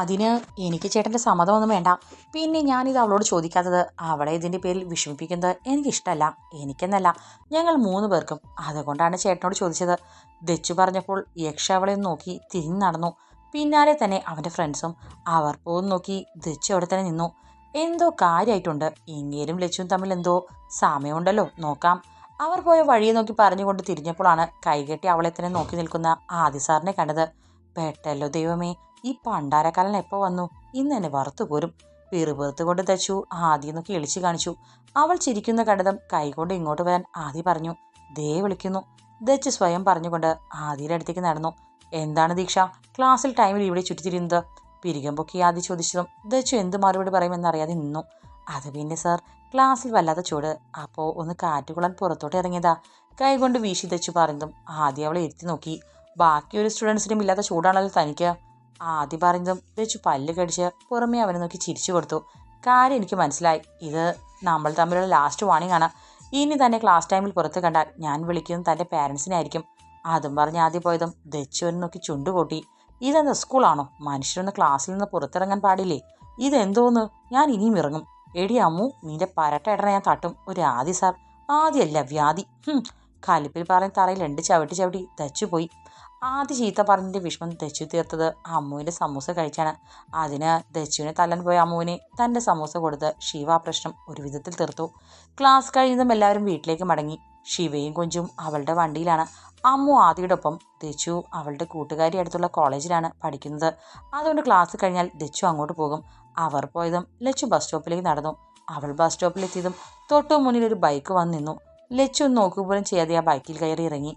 അതിന് എനിക്ക് ചേട്ടന്റെ സമ്മതമൊന്നും വേണ്ട. പിന്നെ ഞാനിത് അവളോട് ചോദിക്കാത്തത് അവളെ ഇതിന്റെ പേരിൽ വിഷമിപ്പിക്കുന്നത് എനിക്കിഷ്ടമല്ല എനിക്കെന്നല്ല. ഞങ്ങൾ മൂന്ന് പേർക്കും അതുകൊണ്ടാണ് ചേട്ടനോട് ചോദിച്ചത്. ദച്ചു പറഞ്ഞപ്പോൾ യക്ഷ അവളെ നോക്കി തിരിഞ്ഞു നടന്നു. പിന്നാലെ തന്നെ അവന്റെ ഫ്രണ്ട്സും അവർ പോകുന്ന നോക്കി ദച്ചു അവിടെ തന്നെ നിന്നു. എന്തോ കാര്യമായിട്ടുണ്ട് ഇങ്ങേരും ലച്ചുവും തമ്മിൽ എന്തോ സമയമുണ്ടല്ലോ നോക്കാം. അവർ പോയ വഴിയെ നോക്കി പറഞ്ഞുകൊണ്ട് തിരിഞ്ഞപ്പോഴാണ് കൈകെട്ടി അവളെ തന്നെ നോക്കി നിൽക്കുന്ന ആദി സാറിനെ കണ്ടത്. പെട്ടല്ലോ ദൈവമേ ഈ പണ്ടാരക്കാലൻ എപ്പോൾ വന്നു? ഇന്ന് എന്നെ വറുത്തു പോരും പിറുപിറുത്ത് കൊണ്ട് തച്ചു. ആദ്യം നോക്കി എളിച്ചു കാണിച്ചു. അവൾ ചിരിക്കുന്ന കണ്ടതും കൈകൊണ്ട് ഇങ്ങോട്ട് വരാൻ ആദി പറഞ്ഞു. ദേ വിളിക്കുന്നു. ദച്ച് സ്വയം പറഞ്ഞുകൊണ്ട് ആദിയുടെ അടുത്തേക്ക് നടന്നു. എന്താണ് ദീക്ഷ? ക്ലാസ്സിൽ ടൈമിൽ ഇവിടെ ചുറ്റിത്തിരിയുന്നത്. പിരികം പൊക്കി ആദി ചോദിച്ചതും ദച്ചു എന്ത് മറുപടി പറയുമെന്നറിയാതെ നിന്നു. അത് പിന്നെ സർ ക്ലാസ്സിൽ വല്ലാത്ത ചൂട്. അപ്പോൾ ഒന്ന് കാറ്റുകൊള്ളാൻ പുറത്തോട്ട് ഇറങ്ങിയതാ. കൈകൊണ്ട് വീശി ദച്ചു പറഞ്ഞതും ആദ്യം അവളെ ഇരുത്തി നോക്കി. ബാക്കി ഒരു സ്റ്റുഡൻസിനും ഇല്ലാത്ത ചൂടാണല്ലോ തനിക്ക്. ആദ്യം പറഞ്ഞതും ദച്ചു പല്ല് കടിച്ച് പുറമേ അവനെ നോക്കി ചിരിച്ചു കൊടുത്തു. കാര്യം എനിക്ക് മനസ്സിലായി. ഇത് നമ്മൾ തമ്മിലുള്ള ലാസ്റ്റ് വാണിംഗ് ആണ്. ഇനി തന്നെ ക്ലാസ് ടൈമിൽ പുറത്ത് കണ്ടാൽ ഞാൻ വിളിക്കുന്നത് തന്റെ പാരൻസിനെ ആയിരിക്കും. അതും പറഞ്ഞ് ആദ്യം പോയതും ദച്ചുവനെ നോക്കി ചുണ്ടുകൂട്ടി. ഇതെന്താ സ്കൂളാണോ മനുഷ്യരൊന്ന് ക്ലാസ്സിൽ നിന്ന് പുറത്തിറങ്ങാൻ പാടില്ലേ? ഇതെന്തോന്ന്? ഞാൻ ഇനിയും ഇറങ്ങും. എടി അമ്മു നിന്റെ പരട്ടേട്ടനെ ഞാൻ തട്ടും. ഒരു ആദി സാർ ആദ്യമല്ല വ്യാധി. കലിപ്പിൽ പറഞ്ഞ് തറയിൽ രണ്ട് ചവിട്ടി ചവിട്ടി ദച്ചു പോയി. ആദ്യ ചീത്ത പറഞ്ഞിട്ട് വിഷ്മൻ ദച്ചു തീർത്തത് അമ്മുവിന്റെ സമൂസ കഴിച്ചാണ്. അതിന് ദച്ചുവിനെ തല്ലാൻ പോയ അമ്മുവിനെ തന്റെ സമൂസ കൊടുത്ത് ശിവ ആ പ്രശ്നം ഒരു വിധത്തിൽ തീർത്തു. ക്ലാസ് കഴിയുന്നതും എല്ലാവരും വീട്ടിലേക്ക് മടങ്ങി. ശിവയും കൊഞ്ചും അവളുടെ വണ്ടിയിലാണ്. അമ്മു ആദിയോടൊപ്പം ദച്ചു അവളുടെ കൂട്ടുകാരി അടുത്തുള്ള കോളേജിലാണ് പഠിക്കുന്നത്. അതുകൊണ്ട് ക്ലാസ് കഴിഞ്ഞാൽ ദച്ചു അങ്ങോട്ട് പോകും. അവർ പോയതും ലച്ചു ബസ് സ്റ്റോപ്പിലേക്ക് നടന്നു. അവൾ ബസ് സ്റ്റോപ്പിലെത്തിയതും തൊട്ടു മുന്നിൽ ഒരു ബൈക്ക് വന്നു നിന്നു. ലച്ചു നോക്കുക നോക്കുപോലും ചെയ്യാതെ ആ ബൈക്കിൽ കയറി ഇറങ്ങി.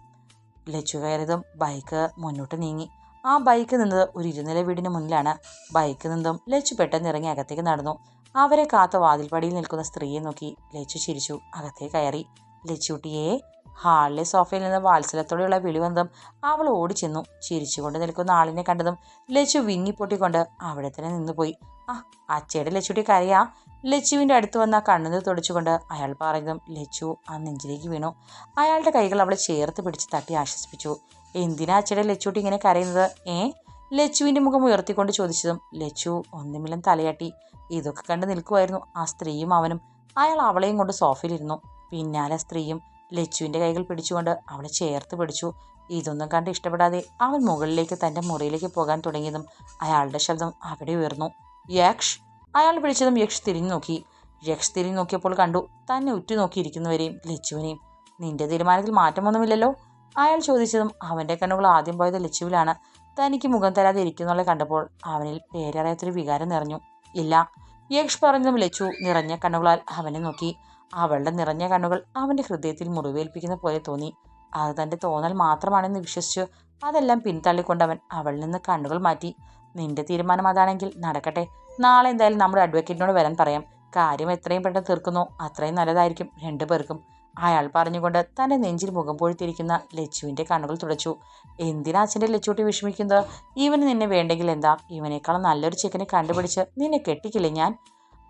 ലച്ചു കയറിയതും ബൈക്ക് മുന്നോട്ട് നീങ്ങി. ആ ബൈക്ക് നിന്നത് ഒരു ഇരുനില വീടിന് മുന്നിലാണ്. ബൈക്ക് നിന്നും ലച്ചു പെട്ടെന്ന് ഇറങ്ങി അകത്തേക്ക് നടന്നു. അവരെ കാത്ത വാതിൽപ്പടിയിൽ നിൽക്കുന്ന സ്ത്രീയെ നോക്കി ലച്ചു ചിരിച്ചു. അകത്തേക്ക് കയറി. ലച്ചുട്ടിയെ ഹാളിലെ സോഫയിൽ നിന്ന് വാത്സല്യത്തോടെയുള്ള വിളി അവൾ ഓടി ഓടിച്ചെന്നു. ചിരിച്ചുകൊണ്ട് നിൽക്കുന്ന ആളിനെ കണ്ടതും ലച്ചു വിങ്ങിപ്പൊട്ടിക്കൊണ്ട് അവിടെ തന്നെ നിന്നുപോയി. ആ അച്ചയുടെ ലച്ചുട്ടി കരയാ. ലച്ചുവിന്റെ അടുത്ത് വന്ന കണ്ണുനീർ തുടച്ചുകൊണ്ട് അയാൾ പറഞ്ഞതും ലച്ചു ആ നെഞ്ചിലേക്ക് വീണു. അയാളുടെ കൈകൾ അവളെ ചേർത്ത് പിടിച്ച് തട്ടി ആശ്വസിപ്പിച്ചു. എന്തിനാ അച്ഛടെ ലച്ചുട്ടി ഇങ്ങനെ കരയുന്നത്? ഏ? ലച്ചുവിന്റെ മുഖം ഉയർത്തിക്കൊണ്ട് ചോദിച്ചതും ലച്ചു ഒന്നുമില്ലെന്ന് തലയാട്ടി. ഇതൊക്കെ കണ്ട് നിൽക്കുമായിരുന്നു ആ സ്ത്രീയും അവനും. അയാൾ അവളെയും കൊണ്ട് സോഫയിലിരുന്നു പിന്നാലെ സ്ത്രീയും ലച്ചുവിന്റെ കൈകൾ പിടിച്ചുകൊണ്ട് അവളെ ചേർത്ത് പിടിച്ചു. ഇതൊന്നും കണ്ട് ഇഷ്ടപ്പെടാതെ അവൻ മുകളിലേക്ക് തന്റെ മുറിയിലേക്ക് പോകാൻ തുടങ്ങിയതും അയാളുടെ ശബ്ദം അവിടെ ഉയർന്നു. യക്ഷ് അയാൾ വിളിച്ചതും യക്ഷ് തിരിഞ്ഞു നോക്കി. യക്ഷ് തിരിഞ്ഞു നോക്കിയപ്പോൾ കണ്ടു തന്നെ ഉറ്റുനോക്കിയിരിക്കുന്നവരെയും ലച്ചുവിനെയും. നിന്റെ തീരുമാനത്തിൽ മാറ്റമൊന്നുമില്ലല്ലോ? അയാൾ ചോദിച്ചതും അവന്റെ കണ്ണുകൾ ആദ്യം പോയത് ലച്ചുവിലാണ്. തനിക്ക് മുഖം തരാതെ ഇരിക്കുന്നവളെ കണ്ടപ്പോൾ അവനിൽ പേരറിയാത്തൊരു വികാരം നിറഞ്ഞു. ഇല്ല യക്ഷ് പറഞ്ഞതും ലച്ചു നിറഞ്ഞ കണ്ണുകളാൽ അവനെ നോക്കി. അവളുടെ നിറഞ്ഞ കണ്ണുകൾ അവന്റെ ഹൃദയത്തിൽ മുറിവേൽപ്പിക്കുന്ന പോലെ തോന്നി. അത് തന്റെ തോന്നൽ മാത്രമാണെന്ന് വിശ്വസിച്ചു അതെല്ലാം പിന്തള്ളിക്കൊണ്ട് അവൻ അവളിൽ നിന്ന് കണ്ണുകൾ മാറ്റി. നിന്റെ തീരുമാനം അതാണെങ്കിൽ നടക്കട്ടെ. നാളെ എന്തായാലും നമ്മുടെ അഡ്വക്കേറ്റിനോട് വരാൻ പറയാം. കാര്യം എത്രയും പെട്ടെന്ന് തീർക്കുന്നു. അത്രയും നല്ലതായിരിക്കും. രണ്ടു പേർക്കും. അയാൾ പറഞ്ഞുകൊണ്ട് തന്റെ നെഞ്ചിൽ മുഖം പൊഴുത്തിരിക്കുന്ന ലച്ചുവിന്റെ കണ്ണുകൾ തുടച്ചു. എന്തിനാ അച്ഛന്റെ ലച്ചൂട്ടി വിഷമിക്കുന്നത്? ഇവന് നിന്നെ വേണ്ടെങ്കിൽ എന്താ? ഇവനേക്കാളും നല്ലൊരു ചെക്കനെ കണ്ടുപിടിച്ച് നിന്നെ കെട്ടിക്കില്ലേ ഞാൻ?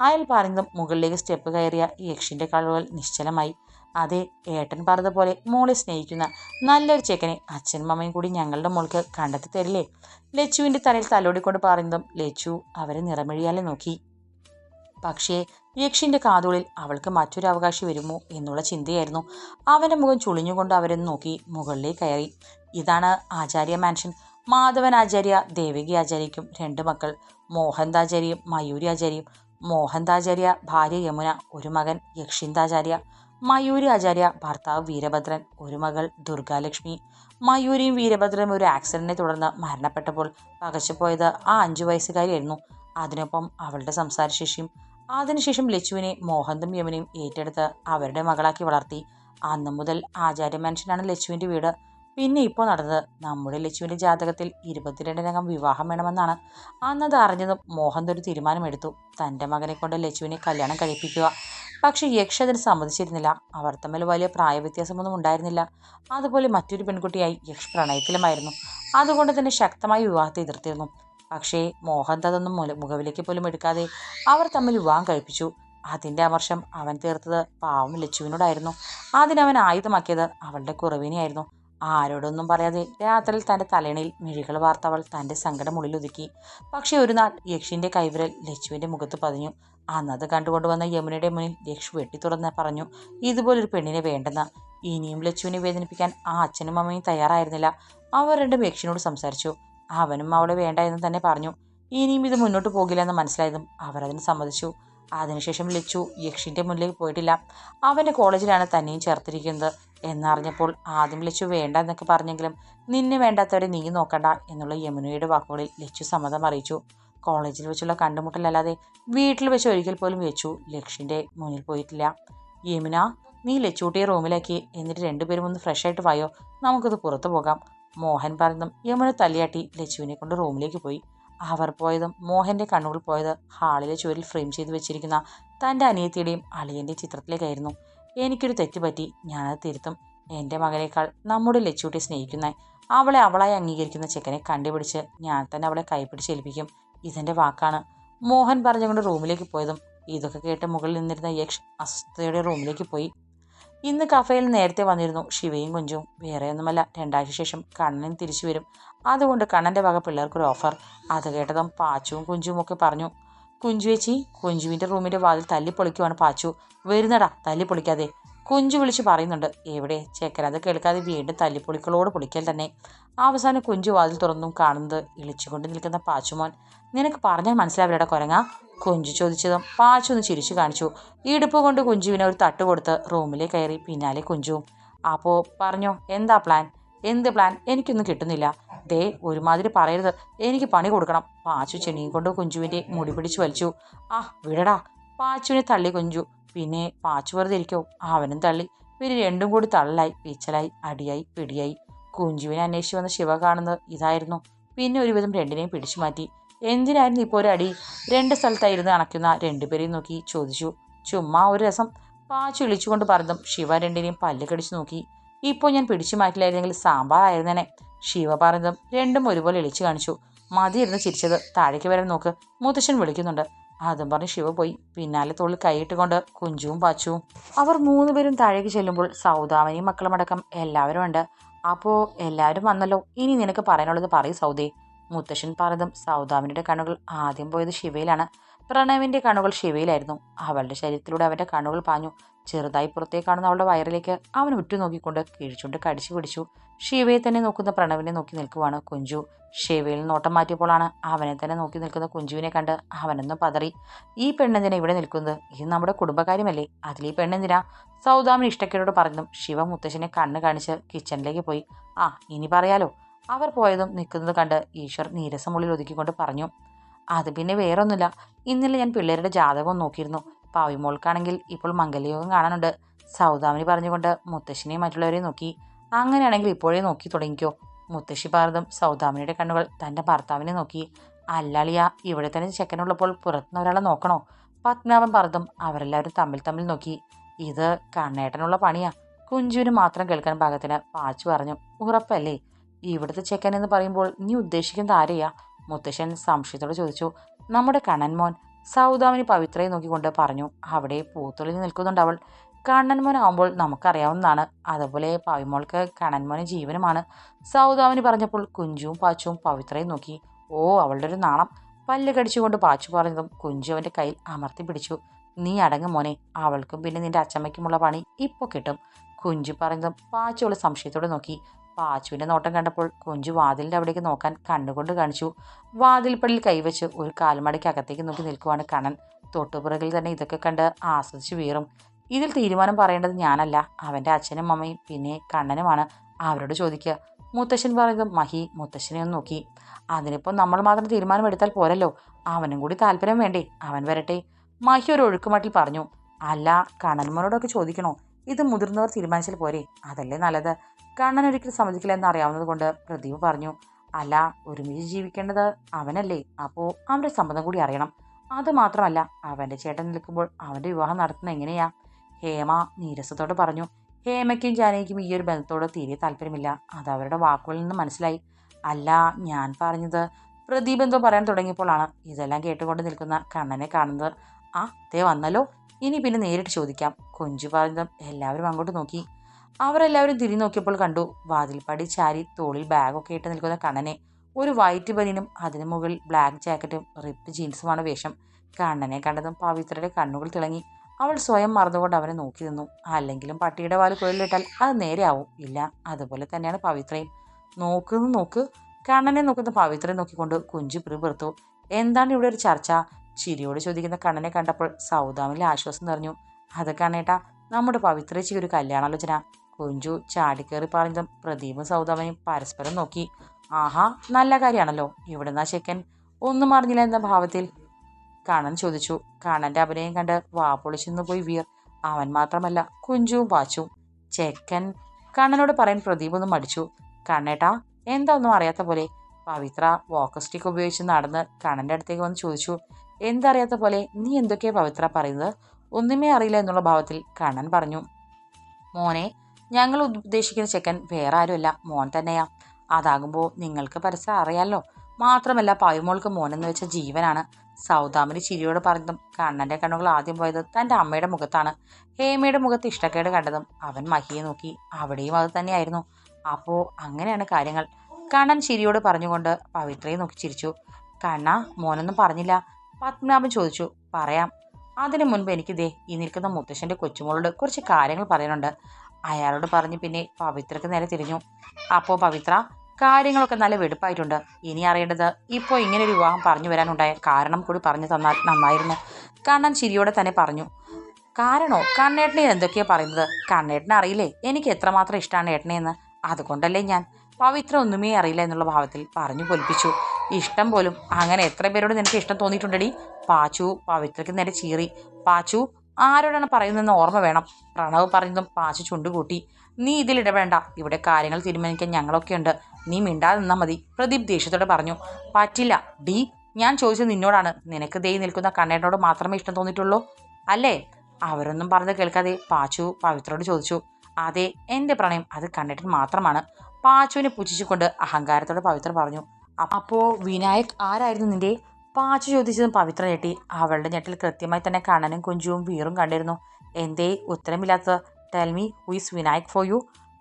അയാൾ പറഞ്ഞതും മുകളിലേക്ക് സ്റ്റെപ്പ് കയറിയ യക്ഷിന്റെ കണ്ണുകൾ നിശ്ചലമായി. അതെ ഏട്ടൻ പറഞ്ഞതുപോലെ മോളെ സ്നേഹിക്കുന്ന നല്ലൊരു ചെക്കനെ അച്ഛനും അമ്മയും കൂടി ഞങ്ങളുടെ മോൾക്ക് കണ്ടെത്തി തരില്ലേ? ലച്ചുവിന്റെ തലയിൽ തലോടിക്കൊണ്ട് പറയുന്നതും ലച്ചു അവരെ നിറമിഴിയാലെ നോക്കി. പക്ഷേ യക്ഷിന്റെ കാതുകളിൽ അവൾക്ക് മറ്റൊരു അവകാശി വരുമോ എന്നുള്ള ചിന്തയായിരുന്നു. അവന്റെ മുഖം ചുളിഞ്ഞുകൊണ്ട് അവരെ നോക്കി മുകളിലേക്ക് കയറി. ഇതാണ് ആചാര്യ മാൻഷൻ. മാധവൻ ആചാര്യ ദേവകി ആചാര്യയ്ക്കും രണ്ട് മക്കൾ. മോഹൻതാചാര്യയും മയൂരി ആചാര്യയും. മോഹന്താചാര്യ ഭാര്യ യമുന ഒരു മകൻ യക്ഷിന്താചാര്യ മയൂരി ആചാര്യ ഭർത്താവ് വീരഭദ്രൻ ഒരു മകൾ ദുർഗാലക്ഷ്മി. മയൂരിയും വീരഭദ്രനും ഒരു ആക്സിഡന്റിനെ തുടർന്ന് മരണപ്പെട്ടപ്പോൾ പകച്ചുപോയത് ആ അഞ്ചു വയസ്സുകാരിയായിരുന്നു. അതിനൊപ്പം അവളുടെ സംസാരശേഷിയും അതിനുശേഷം ലച്ചുവിനെ മോഹന്തും യമുനയും ഏറ്റെടുത്ത് അവരുടെ മകളാക്കി വളർത്തി. അന്നു മുതൽ ആചാര്യ മനുഷ്യനാണ് ലച്ചുവിന്റെ വീട്. പിന്നെ ഇപ്പോൾ നടന്നത് നമ്മുടെ ലച്ചുവിന്റെ ജാതകത്തിൽ ഇരുപത്തിരണ്ടിനകം വിവാഹം വേണമെന്നാണ്. അന്നത് അറിഞ്ഞതും മോഹൻ ഒരു തീരുമാനമെടുത്തു. തന്റെ മകനെ കൊണ്ട് ലച്ചുവിനെ കല്യാണം കഴിപ്പിക്കുക. പക്ഷേ യക്ഷ അതിന് സമ്മതിച്ചിരുന്നില്ല. അവർ തമ്മിൽ വലിയ പ്രായവ്യത്യാസമൊന്നും ഉണ്ടായിരുന്നില്ല. അതുപോലെ മറ്റൊരു പെൺകുട്ടിയായി യക്ഷ് പ്രണയത്തിലുമായിരുന്നു. അതുകൊണ്ട് തന്നെ ശക്തമായി വിവാഹത്തെ എതിർത്തിരുന്നു. പക്ഷേ മോഹൻ അതൊന്നും മുഖവിലേക്ക് പോലും എടുക്കാതെ അവർ തമ്മിൽ വിവാഹം കഴിപ്പിച്ചു. അതിന്റെ അമർഷം അവൻ തീർത്തത് പാവം ലച്ചുവിനോടായിരുന്നു അതിനവൻ ആയുധമാക്കിയത് അവളുടെ കുറവിനെയായിരുന്നു. ആരോടൊന്നും പറയാതെ രാത്രിയിൽ തന്റെ തലേണയിൽ മിഴികൾ വാർത്തവൾ തന്റെ സങ്കടം ഉള്ളിലൊതുക്കി. പക്ഷേ ഒരു നാൾ യക്ഷിന്റെ കൈവിരൽ ലക്ഷ്മിന്റെ മുഖത്ത് പതിഞ്ഞു. അന്നത് കണ്ടുകൊണ്ടുവന്ന യമുനയുടെ മുന്നിൽ ലക്ഷ്മി വെട്ടി തുറന്ന് പറഞ്ഞു ഇതുപോലൊരു പെണ്ണിനെ വേണ്ടെന്ന്. ഇനിയും ലച്ചുവിനെ വേദനിപ്പിക്കാൻ ആ അച്ഛനും അമ്മയും തയ്യാറായിരുന്നില്ല. അവർ രണ്ടും യക്ഷിനോട് സംസാരിച്ചു. അവനും അവളെ വേണ്ട എന്ന് തന്നെ പറഞ്ഞു. ഇനിയും ഇത് മുന്നോട്ട് പോകില്ലെന്ന് മനസ്സിലായതും അവർ സമ്മതിച്ചു. അതിനുശേഷം ലച്ചു യക്ഷിന്റെ മുന്നിലേക്ക് പോയിട്ടില്ല. അവന്റെ കോളേജിലാണ് തന്നെയും ചേർത്തിരിക്കുന്നത്. എന്നറിഞ്ഞപ്പോൾ ആദ്യം ലച്ചു വേണ്ട എന്നൊക്കെ പറഞ്ഞെങ്കിലും നിന്നെ വേണ്ടാത്തവരെ നീ നോക്കണ്ട എന്നുള്ള യമുനയുടെ വാക്കുകളിൽ ലച്ചു സമ്മതം അറിയിച്ചു. കോളേജിൽ വെച്ചുള്ള കണ്ടുമുട്ടലല്ലാതെ വീട്ടിൽ വെച്ച് ഒരിക്കൽ പോലും ലച്ചു ലക്ഷിന്റെ മുന്നിൽ പോയിട്ടില്ല. യമുന നീ ലച്ചൂട്ടിയെ റൂമിലാക്കി. എന്നിട്ട് രണ്ടുപേരും ഒന്ന് ഫ്രഷ് ആയിട്ട് വായോ? നമുക്കത് പുറത്തു പോകാം. മോഹൻ പറഞ്ഞതും യമുന തലയാട്ടി ലച്ചുവിനെ കൊണ്ട് റൂമിലേക്ക് പോയി. അവർ പോയതും മോഹന്റെ കണ്ണുകൾ പോയത് ഹാളിലെ ചുവരിൽ ഫ്രെയിം ചെയ്ത് വെച്ചിരിക്കുന്ന തന്റെ അനിയത്തിയുടെയും അളിയന്റെ ചിത്രത്തിലേക്കായിരുന്നു. എനിക്കൊരു തെറ്റ് പറ്റി ഞാനത് തിരുത്തും. എന്റെ മകനേക്കാൾ നമ്മുടെ ലച്ചൂട്ടി സ്നേഹിക്കുന്ന അവളെ അവളായി അംഗീകരിക്കുന്ന ചെക്കനെ കണ്ടുപിടിച്ച് ഞാൻ തന്നെ അവളെ കൈപ്പിടിച്ച് ഏൽപ്പിക്കും. ഇതെന്റെ വാക്കാണ്. മോഹൻ പറഞ്ഞുകൊണ്ട് റൂമിലേക്ക് പോയതും ഇതൊക്കെ കേട്ട് മുകളിൽ നിന്നിരുന്ന യക്ഷ് അസ്വസ്ഥയുടെ റൂമിലേക്ക് പോയി. ഇന്ന് കഫേയിൽ നേരത്തെ വന്നിരുന്നു ശിവയും കുഞ്ചും. വേറെയൊന്നുമല്ല രണ്ടാഴ്ച ശേഷം കണ്ണൻ തിരിച്ചു വരും. അതുകൊണ്ട് കണ്ണന്റെ വക പിള്ളേർക്കൊരു ഓഫർ അത് കേട്ടതും പാച്ചുവും കുഞ്ചും ഒക്കെ പറഞ്ഞു കുഞ്ചു വെച്ചി കുഞ്ചുവിന്റെ റൂമിന്റെ വാതിൽ തല്ലിപ്പൊളിക്കുവാണ് പാച്ചു. വരുന്നടാ തല്ലിപ്പൊളിക്കാതെ. കുഞ്ചു വിളിച്ച് പറയുന്നുണ്ട് എവിടെ? ചെക്കൻ അത് കേൾക്കാതെ വീണ്ടും തല്ലിപ്പൊളിക്കളോട് പൊളിക്കൽ തന്നെ. അവസാനം കുഞ്ചു വാതിൽ തുറന്നും കാണുന്നത് ഇളിച്ചുകൊണ്ട് നിൽക്കുന്ന പാച്ചുമോൻ നിനക്ക് പറഞ്ഞാൽ മനസ്സിലാവില്ലടാ കൊരങ്ങ. കുഞ്ചു ചോദിച്ചതും പാച്ചു ഒന്ന് ചിരിച്ചു കാണിച്ചു. ഇടുപ്പ് കൊണ്ട് കുഞ്ചുവിനെ ഒരു തട്ട് കൊടുത്ത് റൂമിലേ കയറി. പിന്നാലെ കുഞ്ചുവും അപ്പോൾ പറഞ്ഞോ എന്താ പ്ലാൻ? എന്ത് പ്ലാൻ? എനിക്കൊന്നും കിട്ടുന്നില്ല. ദേ ഒരുമാതിരി പറയരുത്. എനിക്ക് പണി കൊടുക്കണം. പാച്ചു ചെണിയും കൊണ്ട് കുഞ്ചുവിന്റെ മുടി പിടിച്ചു വലിച്ചു. ആ വിടടാ. പാച്ചുവിനെ തള്ളി കുഞ്ചു. പിന്നെ പാച്ചു വെറുതെ ഇരിക്കോ. അവനും തള്ളി. പിന്നെ രണ്ടും കൂടി തള്ളായി പിച്ചലായി അടിയായി പിടിയായി. കുഞ്ചുവിനെ അന്വേഷിച്ച് വന്ന ശിവ കാണുന്നത് ഇതായിരുന്നു. പിന്നെ ഒരുവിധം രണ്ടിനെയും പിടിച്ചു മാറ്റി. എന്തിനായിരുന്നു ഇപ്പോൾ ഒരു അടി രണ്ട് സ്ഥലത്തായിരുന്നു അണയ്ക്കുന്ന രണ്ടുപേരെയും നോക്കി ചോദിച്ചു. ചുമ്മാ ഒരു രസം. പാച്ചു വിളിച്ചുകൊണ്ട് പറഞ്ഞതും ശിവ രണ്ടിനെയും പല്ല് കടിച്ചു നോക്കി. ഇപ്പോൾ ഞാൻ പിടിച്ചു മാറ്റില്ലായിരുന്നെങ്കിൽ സാമ്പാർ ആയിരുന്നേനെ. ശിവ പറഞ്ഞതും രണ്ടും ഒരുപോലെ ഇളിച്ചു കാണിച്ചു. മതിയിരുന്ന് ചിരിച്ചത്. താഴേക്ക് വരാൻ നോക്ക്. മുത്തശ്ശൻ വിളിക്കുന്നുണ്ട്. അതും പറഞ്ഞ് ശിവ പോയി. പിന്നാലെ തോളിൽ കൈയിട്ടുകൊണ്ട് കുഞ്ചുവും പാച്ചുവും. അവർ മൂന്നുപേരും താഴേക്ക് ചെല്ലുമ്പോൾ സൗദാമനിയും മക്കളുമടക്കം എല്ലാവരും ഉണ്ട്. അപ്പോൾ എല്ലാവരും വന്നല്ലോ. ഇനി നിനക്ക് പറയാനുള്ളത് പറയൂ സൗദേ. മുത്തശ്ശൻ പറഞ്ഞതും സൗദാമിനിയുടെ കണ്ണുകൾ ആദ്യം പോയത് ശിവയിലാണ്. പ്രണവിന്റെ കണ്ണുകൾ ശിവയിലായിരുന്നു. അവളുടെ ശരീരത്തിലൂടെ അവന്റെ കണ്ണുകൾ പാഞ്ഞു. ചെറുതായി പുറത്തേക്ക് കാണുന്ന അവളുടെ വയറിലേക്ക് അവൻ ഉറ്റുനോക്കിക്കൊണ്ട് കിഴിച്ചുകൊണ്ട് കടിച്ചു പിടിച്ചു. ശിവയെ തന്നെ നോക്കുന്ന പ്രണവിനെ നോക്കി നിൽക്കുവാണ് കുഞ്ചു. ശിവയിൽ നോട്ടം മാറ്റിയപ്പോഴാണ് അവനെ തന്നെ നോക്കി നിൽക്കുന്ന കുഞ്ചുവിനെ കണ്ട് അവനൊന്ന് പതറി ഈ പെണ്ണെന്തിനാ ഇവിടെ നിൽക്കുന്നത്? ഇത് നമ്മുടെ കുടുംബകാര്യമല്ലേ? അതിൽ ഈ പെണ്ണെന്തിനാ? സൗദാമിന് ഇഷ്ടക്കേടോട് പറഞ്ഞതും ശിവ മുത്തശ്ശനെ കണ്ണ് കാണിച്ച് കിച്ചണിലേക്ക് പോയി. ആ ഇനി പറയാലോ. അവർ പോയതും നിൽക്കുന്നത് കണ്ട് ഈശ്വർ നീരസമുള്ളിൽ ഒതുക്കിക്കൊണ്ട് പറഞ്ഞു അത് പിന്നെ വേറൊന്നുമില്ല. ഇന്നലെ ഞാൻ പിള്ളേരുടെ ജാതകവും നോക്കിയിരുന്നു. പാവിമോൾക്കാണെങ്കിൽ ഇപ്പോൾ മംഗലയോഗം കാണാനുണ്ട്. സൗദാമിനി പറഞ്ഞുകൊണ്ട് മുത്തശ്ശിനെയും മറ്റുള്ളവരെയും നോക്കി. അങ്ങനെയാണെങ്കിൽ ഇപ്പോഴേ നോക്കി തുടങ്ങിക്കോ. മുത്തശ്ശി പറഞ്ഞതും സൗദാമിനിയുടെ കണ്ണുകൾ തന്റെ ഭർത്താവിനെ നോക്കി. അല്ലാളിയ ഇവിടെ തന്നെ ചെക്കനുള്ളപ്പോൾ പുറത്തുനിന്ന് ഒരാളെ നോക്കണോ? പത്മനാഭൻ പറഞ്ഞതും അവരെല്ലാവരും തമ്മിൽ തമ്മിൽ നോക്കി. ഇത് കണ്ണേട്ടനുള്ള പണിയാ. കുഞ്ചുവിന് മാത്രം കേൾക്കാൻ പാകത്തിന് പാച്ചു പറഞ്ഞു. ഉറപ്പല്ലേ? ഇവിടുത്തെ ചെക്കൻ എന്ന് പറയുമ്പോൾ നീ ഉദ്ദേശിക്കുന്നത് ആരെയാ? മുത്തശ്ശൻ സംശയത്തോടെ ചോദിച്ചു. നമ്മുടെ കണ്ണൻമോൻ സൗദാമിനി പവിത്രയെ നോക്കിക്കൊണ്ട് പറഞ്ഞു അവിടെ പൂത്തൊളിഞ്ഞ് നിൽക്കുന്നുണ്ട് അവൾ. കണ്ണൻമോൻ ആവുമ്പോൾ നമുക്കറിയാവുന്നതാണ്. അതുപോലെ പവിമോൾക്ക് കണ്ണൻമോന് ജീവനുമാണ്. സൗദാമിനി പറഞ്ഞപ്പോൾ കുഞ്ചുവും പാച്ചും പവിത്രയും നോക്കി. ഓ അവളുടെ ഒരു നാണം. പല്ല് കടിച്ചുകൊണ്ട് പാച്ചു പറഞ്ഞതും കുഞ്ചു അവന്റെ കയ്യിൽ അമർത്തി പിടിച്ചു. നീ അടങ്ങ് മോനെ അവൾക്കും പിന്നെ നിന്റെ അച്ചമ്മയ്ക്കുമുള്ള പണി ഇപ്പോൾ കിട്ടും. കുഞ്ചു പറഞ്ഞതും പാച്ചുള്ള സംശയത്തോടെ നോക്കി. പാച്ചുവിന്റെ നോട്ടം കണ്ടപ്പോൾ കുഞ്ചു വാതിലിന്റെ അവിടേക്ക് നോക്കാൻ കണ്ണുകൊണ്ട് കാണിച്ചു. വാതിൽപ്പടിയിൽ കൈവച്ച് ഒരു കാൽമടയ്ക്ക് അകത്തേക്ക് നോക്കി നിൽക്കുവാണ് കണ്ണൻ. തൊട്ടുപുറകിൽ തന്നെ ഇതൊക്കെ കണ്ട് ആസ്വദിച്ച് വീറും. ഇതിൽ തീരുമാനം പറയേണ്ടത് ഞാനല്ല അവന്റെ അച്ഛനും അമ്മയും പിന്നെ കണ്ണനുമാണ്. അവരോട് ചോദിക്കുക. മുത്തശ്ശൻ പറയുന്നത് മഹി മുത്തശ്ശനെ ഒന്ന് നോക്കി. അതിനിപ്പോൾ നമ്മൾ മാത്രം തീരുമാനമെടുത്താൽ പോരല്ലോ. അവനും കൂടി താല്പര്യം വേണ്ടേ? അവൻ വരട്ടെ. മഹി ഒരു ഒഴുക്കുമട്ടിൽ പറഞ്ഞു. അല്ല കണ്ണന്മാരോടൊക്കെ ചോദിക്കണോ? ഇത് മുതിർന്നവർ തീരുമാനിച്ചാൽ പോരെ? അതല്ലേ നല്ലത്. കണ്ണൻ ഒരിക്കലും സമ്മതിക്കില്ല എന്ന് അറിയാവുന്നത് കൊണ്ട് പ്രദീപ് പറഞ്ഞു അല്ല ഒരുമിച്ച് ജീവിക്കേണ്ടത് അവനല്ലേ. അപ്പോൾ അവന്റെ സമ്മതം കൂടി അറിയണം. അത് മാത്രമല്ല അവന്റെ ചേട്ടൻ നിൽക്കുമ്പോൾ അവന്റെ വിവാഹം നടത്തുന്നത് എങ്ങനെയാ? ഹേമ നീരസത്തോട് പറഞ്ഞു ഹേമയ്ക്കും ജാനകിക്കും ഈ ഒരു ബന്ധത്തോട് തീരെ താല്പര്യമില്ല. അത് അവരുടെ വാക്കുകളിൽ നിന്ന് മനസ്സിലായി. അല്ല ഞാൻ പറഞ്ഞത് പ്രദീപ് എന്തോ പറയാൻ തുടങ്ങിയപ്പോഴാണ് ഇതെല്ലാം കേട്ടുകൊണ്ട് നിൽക്കുന്ന കണ്ണനെ കാണുന്നത്. ആ തേ വന്നല്ലോ. ഇനി പിന്നെ നേരിട്ട് ചോദിക്കാം. കൊഞ്ചു പറഞ്ഞതും എല്ലാവരും അങ്ങോട്ട് നോക്കി. അവരെല്ലാവരും തിരി നോക്കിയപ്പോൾ കണ്ടു വാതിൽപ്പടി ചാരി തോളിൽ ബാഗൊക്കെ ഇട്ട് നിൽക്കുന്ന കണ്ണനെ. ഒരു വൈറ്റ് ബനിയനും അതിനു മുകളിൽ ബ്ലാക്ക് ജാക്കറ്റും റിപ്പ് ജീൻസുമാണ് വേഷം. കണ്ണനെ കണ്ടതും പവിത്രയുടെ കണ്ണുകൾ തിളങ്ങി. അവൾ സ്വയം മറന്നുകൊണ്ട് അവനെ നോക്കി നിന്നു. അല്ലെങ്കിലും പട്ടിയുടെ വാൽ കുഴലിട്ടാൽ അത് നേരെയാവും. ഇല്ല അതുപോലെ തന്നെയാണ് പവിത്രയും. നോക്കുന്നു നോക്ക്. കണ്ണനെ നോക്കുന്ന പവിത്രയെ നോക്കിക്കൊണ്ട് കുഞ്ചു പിറുപിറുത്തു എന്താണ് ഇവിടെ ഒരു ചർച്ച? ചിരിയോട് ചോദിക്കുന്ന കണ്ണനെ കണ്ടപ്പോൾ സൗദാമിലെ ആശ്വാസം നിറഞ്ഞു. അത് കണ്ണേട്ടാ നമ്മുടെ പവിത്രേച്ചിക്ക് ഒരു കല്യാണാലോചന. കുഞ്ചു ചാടിക്കേറി പറഞ്ഞ പ്രദീപും സൗദാമനും പരസ്പരം നോക്കി. ആഹാ നല്ല കാര്യമാണല്ലോ. ഇവിടുന്ന് ആ ചെക്കൻ ഒന്നും അറിഞ്ഞില്ല എന്ന ഭാവത്തിൽ കണ്ണൻ ചോദിച്ചു. കണ്ണന്റെ അഭിനയം കണ്ട് വാ പൊളിച്ചിന്ന് പോയി വീർ. അവൻ മാത്രമല്ല കുഞ്ചുവും വാച്ചു. ചെക്കൻ കണ്ണനോട് പറയാൻ പ്രദീപ് ഒന്ന് മടിച്ചു. കണ്ണേട്ടാ എന്താ ഒന്നും അറിയാത്ത പോലെ? പവിത്ര വോക്ക് സ്റ്റിക്ക് ഉപയോഗിച്ച് നടന്ന് കണ്ണന്റെ അടുത്തേക്ക് വന്ന് ചോദിച്ചു. എന്തറിയാത്ത പോലെ? നീ എന്തൊക്കെയാ പവിത്ര പറയുന്നത്? ഒന്നുമേ അറിയില്ല എന്നുള്ള ഭാവത്തിൽ കണ്ണൻ പറഞ്ഞു. മോനെ ഞങ്ങൾ ഉദ്ദേശിക്കുന്ന ചെക്കൻ വേറെ ആരുമല്ല മോൻ തന്നെയാ. അതാകുമ്പോൾ നിങ്ങൾക്ക് പരസ്യം അറിയാലോ. മാത്രമല്ല പയുമോൾക്ക് മോനെന്ന് വെച്ച ജീവനാണ്. സൗദാമിനി ചിരിയോട് പറഞ്ഞതും കണ്ണന്റെ കണ്ണുകൾ ആദ്യം പോയത് തന്റെ അമ്മയുടെ മുഖത്താണ്. ഹേമയുടെ മുഖത്ത് ഇഷ്ടക്കേട് കണ്ടതും അവൻ മഹിയെ നോക്കി. അവിടെയും അത് തന്നെയായിരുന്നു. അപ്പോൾ അങ്ങനെയാണ് കാര്യങ്ങൾ. കണ്ണൻ ചിരിയോട് പറഞ്ഞുകൊണ്ട് പവിത്രയെ നോക്കി ചിരിച്ചു. കണ്ണ മോനൊന്നും പറഞ്ഞില്ല. പത്മനാഭൻ ചോദിച്ചു. പറയാം. അതിനു മുൻപ് എനിക്കിതേ ഈ നിൽക്കുന്ന മുത്തശ്ശന്റെ കൊച്ചുമോളോട് കുറച്ച് കാര്യങ്ങൾ പറയാനുണ്ട്. അയാളോട് പറഞ്ഞ് പിന്നെ പവിത്രക്ക് നേരെ തിരിഞ്ഞു. അപ്പോൾ പവിത്ര കാര്യങ്ങളൊക്കെ നല്ല വെടുപ്പായിട്ടുണ്ട്. ഇനി അറിയേണ്ടത് ഇപ്പോൾ ഇങ്ങനെ ഒരു വിവാഹം പറഞ്ഞു വരാനുണ്ടായ കാരണം കൂടി പറഞ്ഞു തന്നാൽ നന്നായിരുന്നു. കണ്ണൻ ചിരിയോടെ തന്നെ പറഞ്ഞു കാരണോ? കണ്ണേട്ടനെ എന്തൊക്കെയാ പറയുന്നത്? കണ്ണേട്ടനെ അറിയില്ലേ? എനിക്ക് എത്രമാത്രം ഇഷ്ടമാണ് ഏട്ടനെയെന്ന്. അതുകൊണ്ടല്ലേ ഞാൻ. പവിത്ര ഒന്നുമേ അറിയില്ല എന്നുള്ള ഭാവത്തിൽ പറഞ്ഞു പൊലിപ്പിച്ചു. ഇഷ്ടം പോലും. അങ്ങനെ എത്ര പേരോട് നിനക്ക് ഇഷ്ടം തോന്നിയിട്ടുണ്ടടി? പാച്ചു. പവിത്രയ്ക്ക് നേരെ ചീറി. പാച്ചു ആരോടാണ് പറയുന്നതെന്ന് ഓർമ്മ വേണം. പ്രണവ് പറഞ്ഞതും പാച്ചു ചുണ്ടുകൂട്ടി. നീ ഇതിൽ ഇടപെടണ്ട ഇവിടെ കാര്യങ്ങൾ തീരുമാനിക്കാൻ ഞങ്ങളൊക്കെ ഉണ്ട്. നീ മിണ്ടാതെ നിന്നാൽ മതി പ്രദീപ് ദേഷ്യത്തോടെ പറഞ്ഞു. പറ്റില്ല. ഡി ഞാൻ ചോദിച്ചത് നിന്നോടാണ്. നിനക്ക് ദേ നിൽക്കുന്ന കണ്ണേട്ടനോട് മാത്രമേ ഇഷ്ടം തോന്നിയിട്ടുള്ളൂ. അല്ലേ? അവരൊന്നും പറഞ്ഞത് കേൾക്കാതെ. പാച്ചു പവിത്രോട് ചോദിച്ചു. അതെ എന്റെ പ്രണയം അത് കണ്ണേട്ടൻ മാത്രമാണ്. പാച്ചുവിനെ പുച്ഛിച്ചുകൊണ്ട് അഹങ്കാരത്തോടെ പവിത്ര പറഞ്ഞു. അപ്പോൾ വിനായക് ആരായിരുന്നു നിന്റെ പാച്ചു ചോദിച്ചതും പവിത്ര ഞെട്ടി. അവളുടെ ഞെട്ടിൽ കൃത്യമായി തന്നെ കണ്ണനും കുഞ്ചുവും വീറും കണ്ടിരുന്നു. എന്തേ ഉത്തരമില്ലാത്തത്? Tell me who is Vinayak for you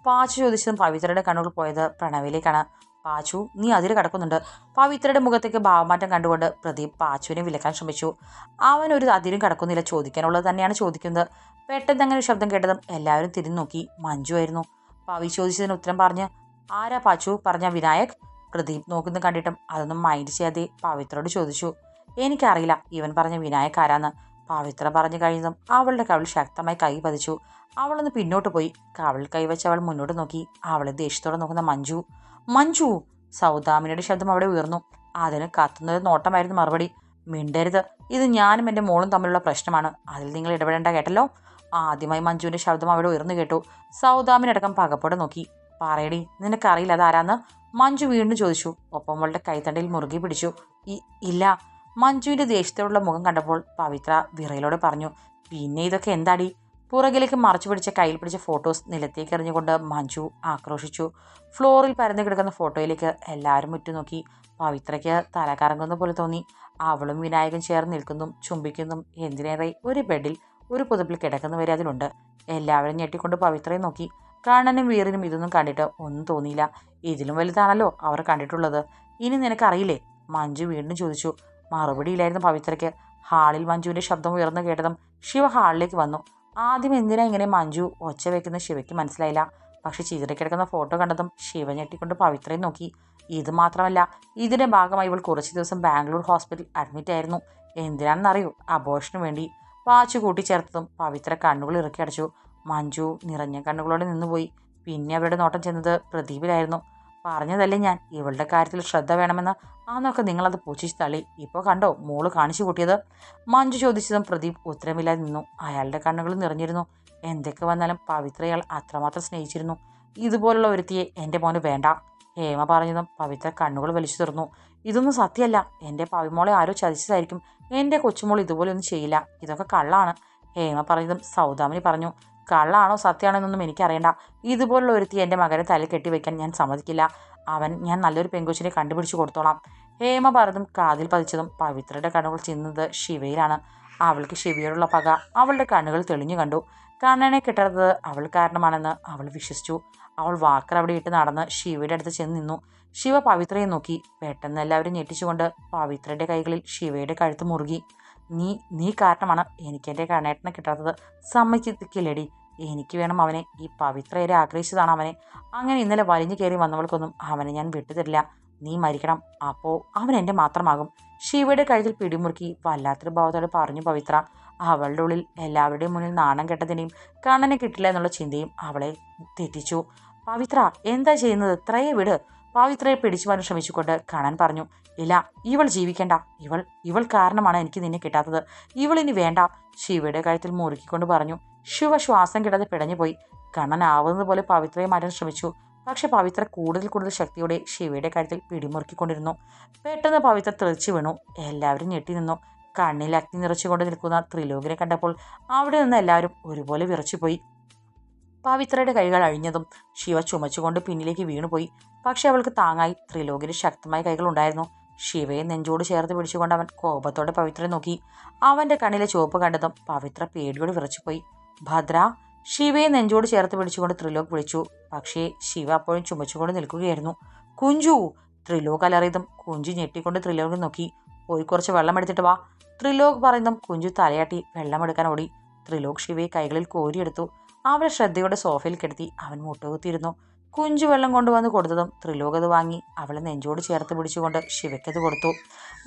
Pachu ചോദിച്ചതും പവിത്രയുടെ കണ്ണുകൾ പോയത് പ്രണവിലേക്കാണ്. പാച്ചു നീ അതിൽ കിടക്കുന്നുണ്ട്. പവിത്രയുടെ മുഖത്തേക്ക് ഭാവമാറ്റം കണ്ടുകൊണ്ട് പ്രദീപ് പാച്ചുവിനെ വിലക്കാൻ ശ്രമിച്ചു. അവൻ ഒരു അതിരും കിടക്കുന്നില്ല ചോദിക്കാനുള്ളത് തന്നെയാണ് ചോദിക്കുന്നത്. പെട്ടെന്ന് അങ്ങനെ ഒരു ശബ്ദം കേട്ടതും എല്ലാവരും തിരിഞ്ഞു നോക്കി മഞ്ജു ആയിരുന്നു. പവി ചോദിച്ചതിന് ഉത്തരം പറഞ്ഞ് ആരാ പാച്ചു? പറഞ്ഞ വിനായക്? പ്രദീപ് നോക്കുന്നു കണ്ടിട്ടും അതൊന്നും മൈൻഡ് ചെയ്യാതെ പവിത്രയോട് ചോദിച്ചു. എനിക്കറിയില്ല ഇവൻ പറഞ്ഞ വിനായക് ആരാന്ന് പവിത്ര പറഞ്ഞു കഴിഞ്ഞതും അവളുടെ കവിൾ ശക്തമായി കൈ പതിച്ചു. അവളൊന്ന് പിന്നോട്ട് പോയി. കവിൾ കൈവച്ച് അവൾ മുന്നോട്ട് നോക്കി. അവളെ ദേഷ്യത്തോടെ നോക്കുന്ന മഞ്ജു. മഞ്ജു! സൗദാമിനിയുടെ ശബ്ദം അവിടെ ഉയർന്നു. അതിന് കത്തുന്നത് നോട്ടമായിരുന്നു മറുപടി. മിണ്ടരുത്. ഇത് ഞാനും എന്റെ മോളും തമ്മിലുള്ള പ്രശ്നമാണ്. അതിൽ നിങ്ങൾ ഇടപെടേണ്ട കേട്ടല്ലോ? ആദ്യമായി മഞ്ജുവിന്റെ ശബ്ദം അവിടെ ഉയർന്നു കേട്ടു. സൗദാമിനടക്കം പകപ്പോടെ നോക്കി. പറയടി നിനക്കറിയില്ല അതാരാന്ന്? മഞ്ജു വീണ്ടും ചോദിച്ചു ഒപ്പം അവളുടെ കൈത്തണ്ടയിൽ മുറുകി പിടിച്ചു. ഇല്ല. മഞ്ജുവിന്റെ ദേഷ്യത്തോടുള്ള മുഖം കണ്ടപ്പോൾ പവിത്ര വിറയിലോടെ പറഞ്ഞു പിന്നെ ഇതൊക്കെ എന്താടി? പുറകിലേക്ക് മറച്ചു പിടിച്ച കയ്യിൽ പിടിച്ച ഫോട്ടോസ് നിലത്തേക്ക് എറിഞ്ഞുകൊണ്ട് മഞ്ജു ആക്രോശിച്ചു. ഫ്ലോറിൽ പരന്നു കിടക്കുന്ന ഫോട്ടോയിലേക്ക് എല്ലാവരും ഉറ്റുനോക്കി. പവിത്രയ്ക്ക് തലകറങ്ങുന്ന പോലെ തോന്നി. അവളും വിനായകൻ ചേർന്ന് നിൽക്കുന്നതും ചുംബിക്കുന്നതും എന്തിനേറെ ഒരു ബെഡിൽ ഒരു പുതപ്പിൽ കിടക്കുന്നവരെ അതിലുണ്ട്. എല്ലാവരും ഞെട്ടിക്കൊണ്ട് പവിത്രയെ നോക്കി. കണ്ണനും വീറിനും ഇതൊന്നും കണ്ടിട്ട് ഒന്നും തോന്നിയില്ല. ഇതിലും വലുതാണല്ലോ അവർ കണ്ടിട്ടുള്ളത്. ഇനി നിനക്കറിയില്ലേ? മഞ്ജു വീണ്ടും ചോദിച്ചു. മറുപടിയില്ലായിരുന്നു പവിത്രയ്ക്ക്. ഹാളിൽ മഞ്ജുവിന്റെ ശബ്ദം ഉയർന്നു കേട്ടതും ശിവ ഹാളിലേക്ക് വന്നു. ആദ്യം എന്തിനാ ഇങ്ങനെ മഞ്ജു ഒച്ച വെക്കുന്ന ശിവയ്ക്ക് മനസ്സിലായില്ല. പക്ഷെ ചിതറിക്കിടക്കുന്ന ഫോട്ടോ കണ്ടതും ശിവ ഞെട്ടിക്കൊണ്ട് പവിത്രയെ നോക്കി. ഇത് മാത്രമല്ല ഇതിന്റെ ഭാഗമായി ഇവൾ കുറച്ച് ദിവസം ബാംഗ്ലൂർ ഹോസ്പിറ്റലിൽ അഡ്മിറ്റ് ആയിരുന്നു. എന്തിനാണെന്നറിയൂ? അബോഷന് വേണ്ടി വാച്ച് കൂട്ടിച്ചേർത്തതും പവിത്ര കണ്ണുകൾ ഇറക്കി അടച്ചു. മഞ്ജു നിറഞ്ഞ കണ്ണുകളോടെ നിന്നുപോയി. പിന്നെ അവരുടെ നോട്ടം ചെന്നത് പ്രദീപിലായിരുന്നു. പറഞ്ഞതല്ലേ ഞാൻ ഇവളുടെ കാര്യത്തിൽ ശ്രദ്ധ വേണമെന്ന്. അന്നൊക്കെ നിങ്ങളത് പൂച്ചിച്ച് തള്ളി. ഇപ്പോൾ കണ്ടോ മോൾ കാണിച്ചു കൂട്ടിയത്? മഞ്ജു ചോദിച്ചതും പ്രദീപ് ഉത്തരമില്ലാതെ നിന്നു. അയാളുടെ കണ്ണുകൾ നിറഞ്ഞിരുന്നു. എന്തൊക്കെ വന്നാലും പവിത്രയാൾ അത്രമാത്രം സ്നേഹിച്ചിരുന്നു. ഇതുപോലുള്ള ഒരുത്തിയെ എന്റെ മോന് വേണ്ട. ഹേമ പറഞ്ഞതും പവിത്ര കണ്ണുകൾ വലിച്ചു തുറന്നു. ഇതൊന്നും സത്യമല്ല. എന്റെ പവിമോളെ ആരോ ചതിച്ചതായിരിക്കും. എന്റെ കൊച്ചുമോൾ ഇതുപോലെ ഒന്നും ചെയ്യില്ല. ഇതൊക്കെ കള്ളാണ്. ഹേമ പറഞ്ഞതും സൗദാമിനി പറഞ്ഞു. കള്ളാണോ സത്യമാണോ എന്നൊന്നും എനിക്കറിയണ്ട. ഇതുപോലുള്ള ഒരുത്തി എന്റെ മകനെ തലയിൽ കെട്ടിവെക്കാൻ ഞാൻ സമ്മതിക്കില്ല. അവൻ ഞാൻ നല്ലൊരു പെങ്കുച്ചിനെ കണ്ടുപിടിച്ചു കൊടുത്തോളാം. ഹേമ പറഞ്ഞതും കാതിൽ പതിച്ചതും പവിത്രയുടെ കണ്ണുകൾ ചെന്നത് ശിവയിലാണ്. അവൾക്ക് ശിവയോടുള്ള പക അവളുടെ കണ്ണുകൾ തെളിഞ്ഞു കണ്ടു. കണ്ണനെ കിട്ടാത്തത് അവൾ കാരണമാണെന്ന് അവൾ വിശ്വസിച്ചു. അവൾ വാക്കർ അവിടെ ഇട്ട് നടന്ന് ശിവയുടെ അടുത്ത് ചെന്ന് നിന്നു. ശിവ പവിത്രയെ നോക്കി. പെട്ടെന്ന് എല്ലാവരും ഞെട്ടിച്ചുകൊണ്ട് പവിത്രയുടെ കൈകളിൽ ശിവയുടെ കഴുത്ത് മുറുകി. നീ നീ കാരണമാണ് എനിക്ക് എന്റെ കണ്ണേട്ടനെ കിട്ടാത്തത്. സമ്മതിക്കില്ലടി എനിക്ക് വേണം അവനെ. ഈ പവിത്രയെ ആഗ്രഹിച്ചതാണ് അവനെ. അങ്ങനെ ഇന്നലെ വലിഞ്ഞു കയറി വന്നവൾക്കൊന്നും അവനെ ഞാൻ വിട്ടുതരില്ല. നീ മരിക്കണം. അപ്പോൾ അവൻ എന്റെ മാത്രമാകും. ശിവയുടെ കഴുതിൽ പിടിമുറുക്കി വല്ലാത്തൊരു ഭാവത്തോടെ പറഞ്ഞു പവിത്ര അവളുടെ ഉള്ളിൽ എല്ലാവരുടെയും മുന്നിൽ നാണം കെട്ടതിനെയും കണ്ണനെ കിട്ടില്ല എന്നുള്ള ചിന്തയും അവളെ തെറ്റിച്ചു. പവിത്ര എന്താ ചെയ്യുന്നത്? ഇത്രയേ വിട്. പവിത്രയെ പിടിച്ചു മാറാൻ ശ്രമിച്ചുകൊണ്ട് കാണാൻ പറഞ്ഞു ഇല്ല ഇവൾ ജീവിക്കേണ്ട. ഇവൾ ഇവൾ കാരണമാണ് എനിക്ക് നിന്നെ കിട്ടാത്തത്. ഇവൾ ഇനി വേണ്ട. ശിവയുടെ കഴുത്തിൽ മുറുക്കിക്കൊണ്ട് പറഞ്ഞു ശിവ ശ്വാസം കിടാതെ പിടഞ്ഞുപോയി. കണ്ണൻ ആവുന്നതുപോലെ പവിത്രയെ മാറ്റാൻ ശ്രമിച്ചു. പക്ഷെ പവിത്ര കൂടുതൽ കൂടുതൽ ശക്തിയോടെ ശിവയുടെ കഴുത്തിൽ പിടിമുറുക്കിക്കൊണ്ടിരുന്നു. പെട്ടെന്ന് പവിത്ര തെറിച്ചു വീണു. എല്ലാവരും ഞെട്ടി നിന്നു. കണ്ണിൽ അഗ്നി നിറച്ചുകൊണ്ട് നിൽക്കുന്ന ത്രിലോകിനെ കണ്ടപ്പോൾ അവിടെ നിന്ന് എല്ലാവരും ഒരുപോലെ വിറച്ചുപോയി. പവിത്രയുടെ കൈകൾ അഴിഞ്ഞതും ശിവ ചുമച്ചുകൊണ്ട് പിന്നിലേക്ക് വീണുപോയി. പക്ഷെ അവൾക്ക് താങ്ങായി. ത്രിലോകിന് ശക്തമായ കൈകൾ ഉണ്ടായിരുന്നു. ശിവയെ നെഞ്ചോട് ചേർത്ത് പിടിച്ചുകൊണ്ട് അവൻ കോപത്തോടെ പവിത്രയെ നോക്കി. അവന്റെ കണ്ണിലെ ചുവപ്പ് കണ്ടതും പവിത്ര പേടിയോട് വിറച്ചുപോയി. ഭദ്ര ശിവയെ നെഞ്ചോട് ചേർത്ത് പിടിച്ചുകൊണ്ട് ത്രിലോക് വിളിച്ചു. പക്ഷേ ശിവ അപ്പോഴും ചുമച്ചുകൊണ്ട് നിൽക്കുകയായിരുന്നു. കുഞ്ചു! ത്രിലോക് അലറിയതും കുഞ്ചു ഞെട്ടിക്കൊണ്ട് ത്രിലോകിനെ നോക്കി. പോയി കുറച്ച് വെള്ളം എടുത്തിട്ട് വാ. ത്രിലോക് പറയുന്നതും കുഞ്ചു തലയാട്ടി വെള്ളമെടുക്കാൻ ഓടി. ത്രിലോക് ശിവയെ കൈകളിൽ കോരിയെടുത്തു. അവളെ ശ്രദ്ധയോടെ സോഫയിൽ കിടത്തി അവൻ മുട്ടുകുത്തിയിരുന്നു. കുഞ്ചു വെള്ളം കൊണ്ടുവന്ന് കൊടുത്തതും ത്രിലോകത് വാങ്ങി അവളെ നെഞ്ചോട് ചേർത്ത് പിടിച്ചുകൊണ്ട് ശിവയ്ക്കത് കൊടുത്തു.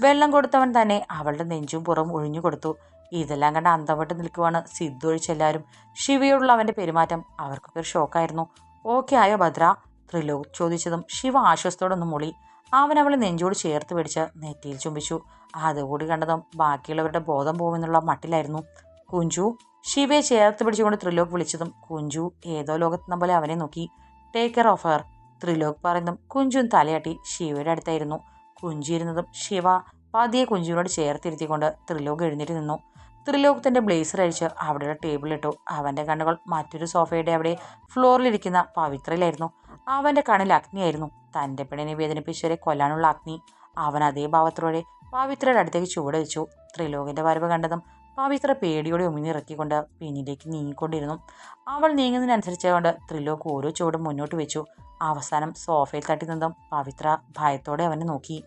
വെള്ളം കൊടുത്തവൻ തന്നെ അവളുടെ നെഞ്ചും പുറം ഒഴിഞ്ഞു കൊടുത്തു. ഇതെല്ലാം കണ്ട് അന്തപ്പെട്ട് നിൽക്കുവാണ് സിദ്ധു ഒഴിച്ചെല്ലാവരും ശിവയോടുള്ള അവന്റെ പെരുമാറ്റം അവർക്കൊക്കെ ഒരു ഷോക്കായിരുന്നു. ഓക്കെ ആയോ ഭദ്ര? ത്രിലോക് ചോദിച്ചതും ശിവ ആശ്വാസത്തോടൊന്ന് മുളി. അവൻ അവളെ നെഞ്ചോട് ചേർത്ത് പിടിച്ച് നെറ്റിയിൽ ചുംബിച്ചു. അതുകൂടി കണ്ടതും ബാക്കിയുള്ളവരുടെ ബോധം പോകുമെന്നുള്ള മട്ടിലായിരുന്നു. കുഞ്ചു ശിവയെ ചേർത്ത് പിടിച്ചുകൊണ്ട് ത്രിലോക് വിളിച്ചതും കുഞ്ചു ഏതോ ലോകത്തെന്ന പോലെ അവനെ നോക്കി take care of her Trilok പറയുന്നതും കുഞ്ചുൻ തലയാട്ടി ശിവയുടെ അടുത്തായിരുന്നു. കുഞ്ചു ഇരുന്നതും ശിവ പതിയെ കുഞ്ചുവിനോട് ചേർത്തിരുത്തിക്കൊണ്ട് ത്രിലോക് എഴുന്നേറ്റ് നിന്നു. ത്രിലോക് തന്റെ ബ്ലേസർ അഴിച്ച് അവിടെയുള്ള ടേബിളിലിട്ടു അവന്റെ കണ്ണുകൾ മറ്റൊരു സോഫയുടെ അവിടെ ഫ്ലോറിലിരിക്കുന്ന പവിത്രയിലായിരുന്നു. അവന്റെ കണ്ണിൽ അഗ്നിയായിരുന്നു. തന്റെ പെണ്ണിനെ വേദനിപ്പിച്ചവരെ കൊല്ലാനുള്ള അഗ്നി അവൻ അതേ ഭാവത്തോടെ പവിത്രയുടെ അടുത്തേക്ക് ചുവട് വെച്ചു. ത്രിലോകിന്റെ വരവ് കണ്ടതും പവിത്ര പേടിയോടെ ഉമിനിറക്കിക്കൊണ്ട് പിന്നിലേക്ക് നീങ്ങിക്കൊണ്ടിരുന്നു. അവൾ നീങ്ങുന്നതിനനുസരിച്ച് കൊണ്ട് ത്രിലോക്ക് ഓരോ ചുവടും മുന്നോട്ട് വെച്ചു. അവസാനം സോഫയിൽ തട്ടി നിന്നും പവിത്ര ഭയത്തോടെ അവനെ നോക്കി.